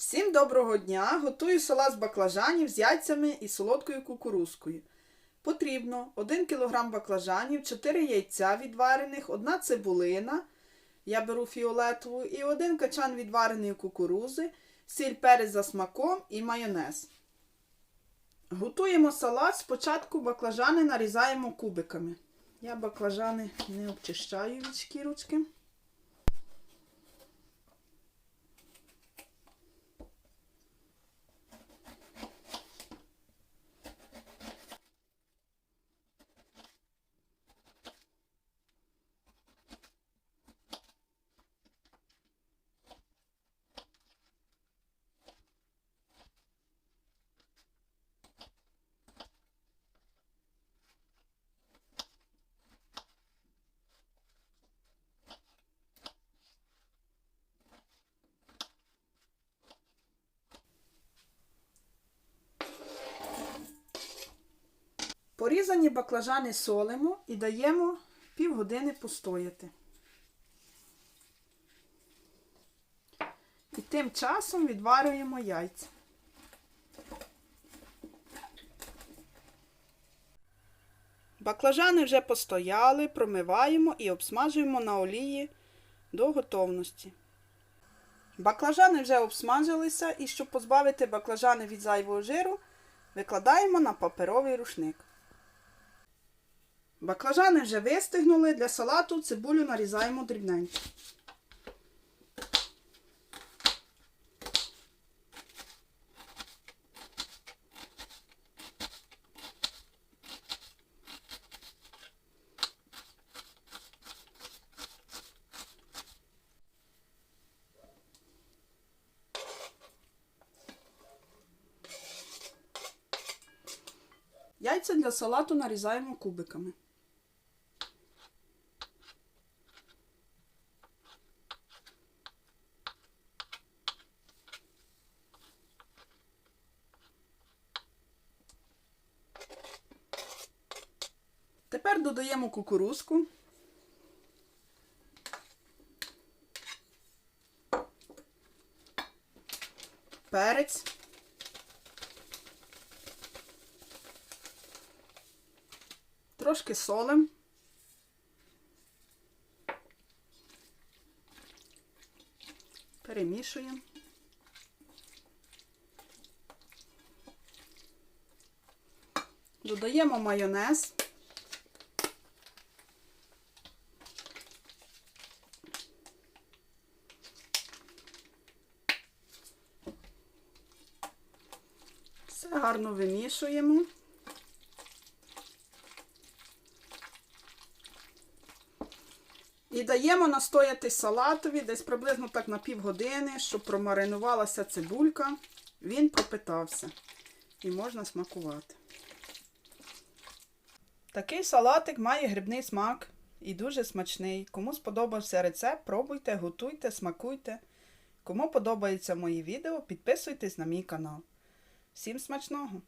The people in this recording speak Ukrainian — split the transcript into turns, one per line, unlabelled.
Всім доброго дня! Готую салат з баклажанів з яйцями і солодкою кукурузкою. Потрібно 1 кг баклажанів, 4 яйця відварених, 1 цибулина, я беру фіолетову, і 1 качан відвареної кукурузи, сіль перець за смаком і майонез. Готуємо салат. Спочатку баклажани нарізаємо кубиками. Я баклажани не обчищаю від шкірочки. Порізані баклажани солимо і даємо півгодини постояти. І тим часом відварюємо яйця. Баклажани вже постояли, промиваємо і обсмажуємо на олії до готовності. Баклажани вже обсмажилися і щоб позбавити баклажани від зайвого жиру, викладаємо на паперовий рушник. Баклажани вже вистигнули. Для салату цибулю нарізаємо дрібненько. Яйця для салату нарізаємо кубиками. Тепер додаємо кукурузку. Перець. Трошки солим. Перемішуємо. Додаємо майонез. Гарно вимішуємо. І даємо настояти салатові десь приблизно так на півгодини, щоб промаринувалася цибулька. Він пропитався. І можна смакувати. Такий салатик має грибний смак і дуже смачний. Кому сподобався рецепт, пробуйте, готуйте, смакуйте. Кому подобаються мої відео, підписуйтесь на мій канал. Всім смачного!